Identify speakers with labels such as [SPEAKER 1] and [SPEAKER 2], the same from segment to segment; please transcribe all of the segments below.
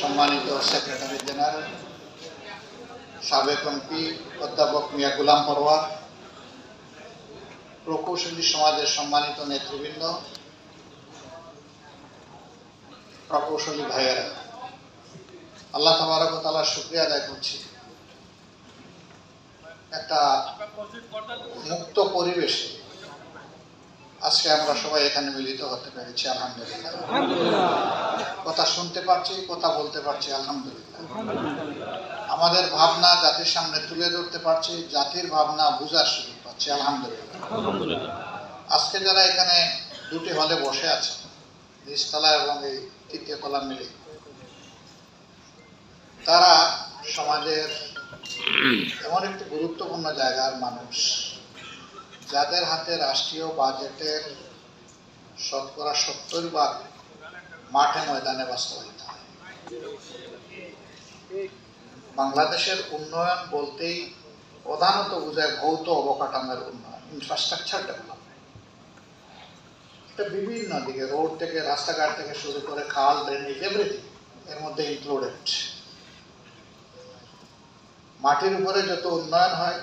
[SPEAKER 1] সম্মানিত secretary general, সাবেক MP, অধ্যাপক মিয়া গুলাম পরোয়ার প্রকৌশলী সমাজের সম্মানিত নেতৃবৃন্দ, প্রকৌশলী ভাইয়েরা, আল্লাহ তাবারক তালার শুক্রিয়া আদায় করছি। একটা মুক্ত পরিবেশে আজকে আমরা সবাই এখানে মিলিত হতে পেরেছি আলহামদুলিল্লাহ। কথা শুনতে পারছি কথা বলতে পারছি আলহামদুলিল্লাহ। আমাদের ভাবনা জাতির সামনে তুলে ধরতে পারছি জাতির ভাবনা বুঝার সুযোগ পাচ্ছি আলহামদুলিল্লাহ। আজকে যারা এখানে দুটি হলে বসে আছে নিচতলা এবং এই তৃতীয় তলা মিলে তারা সমাজের এমন একটি গুরুত্বপূর্ণ জায়গার মানুষ। যাদের হাতে রাষ্ট্রীয় বাজেটের শতকরা সত্তর ভাগ মাঠে ময়দানে বাস্তবায়িত হয়। বাংলাদেশের উন্নয়ন বলতেই প্রধানত বোঝায় ভৌত অবকাঠামোর উন্নয়ন ইনফ্রাস্ট্রাকচার ডেভেলপমেন্ট এটা বিভিন্ন দিকে রোড থেকে, রাস্তাঘাট থেকে শুরু করে খাল ড্রেনেজ এভরিথিং এর মধ্যে ইনক্লুডেড মাটির উপরে যত উন্নয়ন হয়,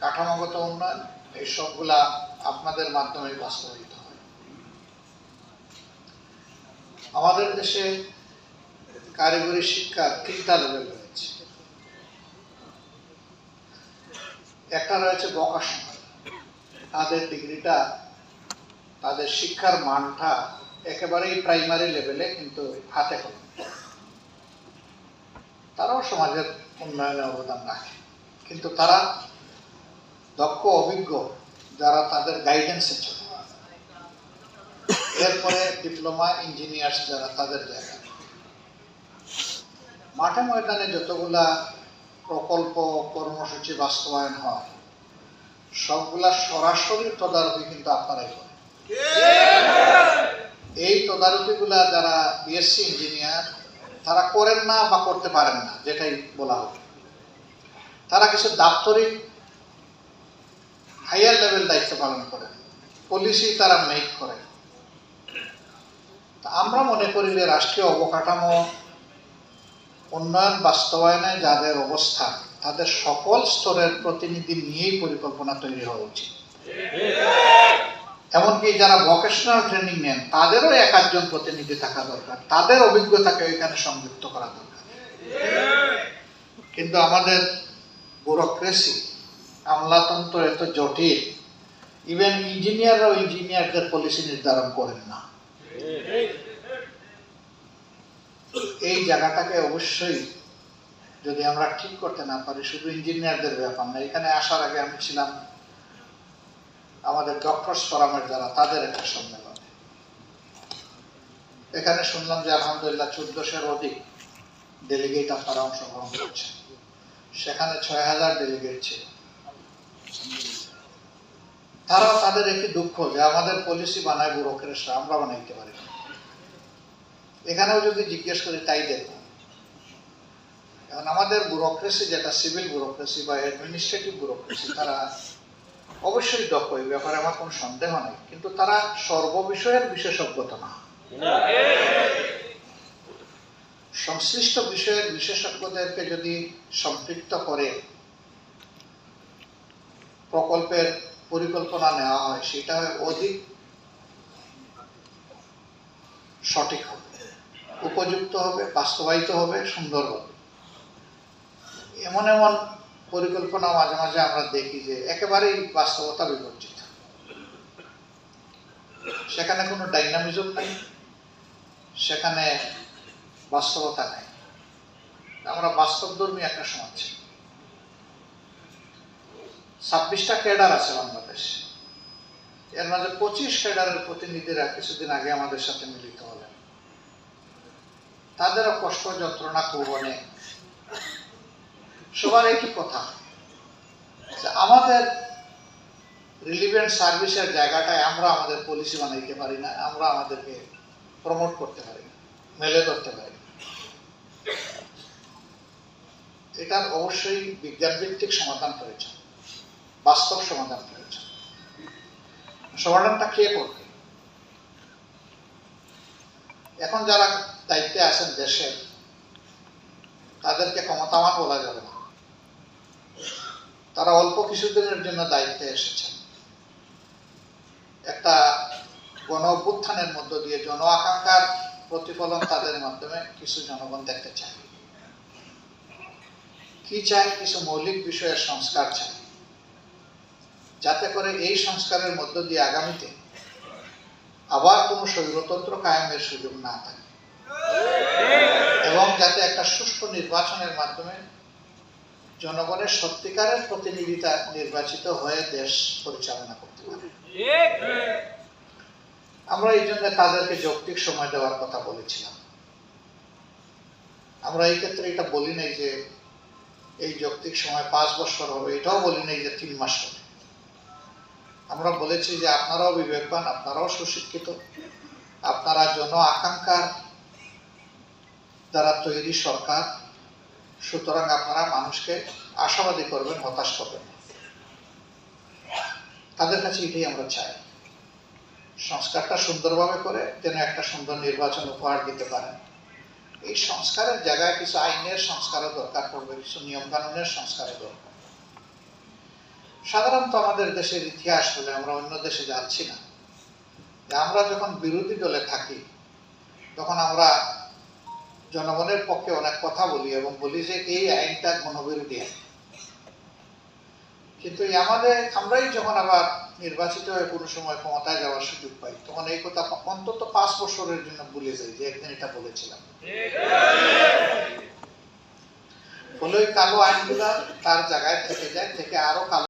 [SPEAKER 1] কাঠামোগত উন্নয়ন এই সবগুলা আপনাদের মাধ্যমে বাস্তবায়িত হয়। আমাদের দেশে কারিগরি শিক্ষা তিনটা লেভেল রয়েছে। একটা রয়েছে বকাশোনা তাদের ডিগ্রিটা তাদের শিক্ষার মানটা একেবারেই প্রাইমারি লেভেলে কিন্তু হাতে কলমে। তারাও সমাজের উন্নয়নে অবদান রাখে। কিন্তু তারা দক্ষ অভিজ্ঞ যারা তাদের গাইডেন্সে চলে এরপরে ডিপ্লোমা ইঞ্জিনিয়ার্স যারা তাদের জায়গা। মাঠে ময়দানে যতগুলা প্রকল্প, কর্মসূচি বাস্তবায়ন হয়, সবগুলা সরাসরি তদারকি কিন্তু আপনারাই করেন। এই তদারকিগুলা যারা বিএসসি ইঞ্জিনিয়ার তারা করেন না বা করতে পারেন না, যেটাই বলা হবে তারা কিছু দাপ্তরিক লেভেল দায়িত্ব পালন করেন পলিসি তারা মেক করে। আমরা মনে করি যে রাষ্ট্রীয় অবকাঠামো উন্নয়ন বাস্তবায়নে যাদের অবস্থান, তাদের সকল স্তরের প্রতিনিধি নিয়েই পরিকল্পনা তৈরি হওয়া উচিত। এমনকি যারা ভোকেশনাল ট্রেনিং নেন, তাদেরও এক একজন প্রতিনিধি থাকা দরকার। তাদের অভিজ্ঞতাকে এখানে সংযুক্ত করা দরকার। কিন্তু আমাদের ব্যুরোক্রেসি, আমলাতন্ত্র এত জটিল ইভেন ইঞ্জিনিয়াররাও ইঞ্জিনিয়ারদের পলিসি নির্ধারণ করেন না। এই জায়গাটাকে অবশ্যই যদি আমরা ঠিক করতে না পারি, শুধু ইঞ্জিনিয়ারদের ব্যাপার না, এখানে আসার আগে আমি ছিলাম আমাদের ডক্টরস ফোরামের যারা, তাদের একটা সম্মেলন। এখানে শুনলাম যে আলহামদুলিল্লাহ চোদ্দশোর অধিক ডেলিগেট আপনারা অংশগ্রহণ করছেন। সেখানে ছয় হাজার ডেলিগেট ছিল। তারাও তাদের একটি দুঃখ যে আমাদের পলিসি বানায় ব্যুরোক্রেটরা আমরা বানাইতে পারি এখানেও যদি জিজ্ঞেস করি, তাই দেখব এখন আমাদের ব্যুরোক্রেসি যেটা, সিভিল ব্যুরোক্রেসি বা অ্যাডমিনিস্ট্রেটিভ ব্যুরোক্রেসি, তারা অবশ্যই দক্ষ, এই ব্যাপারে আমার কোনো সন্দেহ নেই। কিন্তু তারা সর্ববিষয়ের বিশেষজ্ঞতা না। সংশ্লিষ্ট বিষয়ের বিশেষজ্ঞদেরকে যদি সম্পৃক্ত করে, প্রকল্পের পরিকল্পনা নেওয়া হয়, সেটা অধিক সঠিক হবে। উপযুক্ত হবে, বাস্তবায়িত হবে, সুন্দর হবে। এমন এমন পরিকল্পনা মাঝে মাঝে আমরা দেখি যে একেবারেই বাস্তবতা বিবর্জিত। সেখানে কোনো ডাইনামিজম নেই, সেখানে বাস্তবতা নেই। আমরা বাস্তবধর্মী একটা সমাজ ছাব্বিশটা ক্যাডার আছে বাংলাদেশ। এর মাঝে পঁচিশ ক্যাডারের প্রতিনিধিরা কিছুদিন আগে আমাদের সাথে মিলিত হলেন। তাদেরও কষ্ট, যন্ত্রণা খুব অনেক। সবার একই কথা, যে আমাদের রিলিভেন্ট সার্ভিসের জায়গাটায় আমরা আমাদের পলিসি বানাইতে পারি না, আমরা আমাদেরকে প্রমোট করতে পারি না, মেলে ধরতে পারি না। এটার অবশ্যই বিজ্ঞান ভিত্তিক সমাধান প্রয়োজন। বাস্তব সমাধান প্রয়োজন সমাধানটা কে করবে? এখন যারা দায়িত্বে আছেন দেশের তাদেরকে ক্ষমতাবান বলা যাবে না। তারা অল্প কিছুদিনের জন্য দায়িত্বে এসেছেন। একটা গণ অভ্যুত্থানের মধ্য দিয়ে জন আকাঙ্ক্ষার প্রতিফলন তাদের মাধ্যমে কিছু জনগণ দেখতে চায়। কি চায়? কিছু মৌলিক বিষয়ের সংস্কার চায়। যাতে করে এই সংস্কারের মধ্য দিয়ে আগামীতে আবার কোনো স্বৈরতন্ত্র কায়েমের সুযোগ না থাকে। এবং যাতে একটা সুষ্ঠু নির্বাচনের মাধ্যমে জনগণের সত্যিকারের প্রতিনিধিতা নির্বাচিত হয়ে দেশ পরিচালনা করতে পারে। আমরা এই জন্য তাদেরকে যৌক্তিক সময় দেওয়ার কথা বলেছিলাম। আমরা এই ক্ষেত্রে এটা বলি নাই যে এই যৌক্তিক সময় পাঁচ বছর হবে, এটাও বলি নাই যে তিন মাস হবে। আমরা বলেছি যে আপনারাও বিবেকবান আপনারাও সুশিক্ষিত। আপনারা জন আকাঙ্ক্ষার দ্বারা তৈরি সরকার, সুতরাং আপনারা মানুষকে আশাবাদী করবেন, হতাশ করবেন তাদের কাছে এটাই আমরা চাই। সংস্কারটা সুন্দরভাবে করে যেন একটা সুন্দর নির্বাচন উপহার দিতে পারেন। এই সংস্কারের জায়গায় কিছু আইনের সংস্কারও দরকার পড়বে, কিছু নিয়ম কানুনের সংস্কারও দরকার। সাধারণত আমাদের দেশের ইতিহাস বলে আমরা অন্য দেশে যাচ্ছি না। আমরা যখন বিরোধী দলে থাকি, তখন আমরা জনগণের পক্ষে অনেক কথা বলি এবং বলি যে এই আইনটা গণবিরোধী আইন। কিন্তু আমাদের, আমরাই যখন আবার নির্বাচিত হয়ে কোনো সময় ক্ষমতায় যাওয়ার সুযোগ পাই, তখন এই কথা অন্তত পাঁচ বছরের জন্য ভুলে যাই যে একদিন এটা বলেছিলাম। ফলে কালো আইনগুলা তার জায়গায় থেকে যায়, থেকে আরও কালো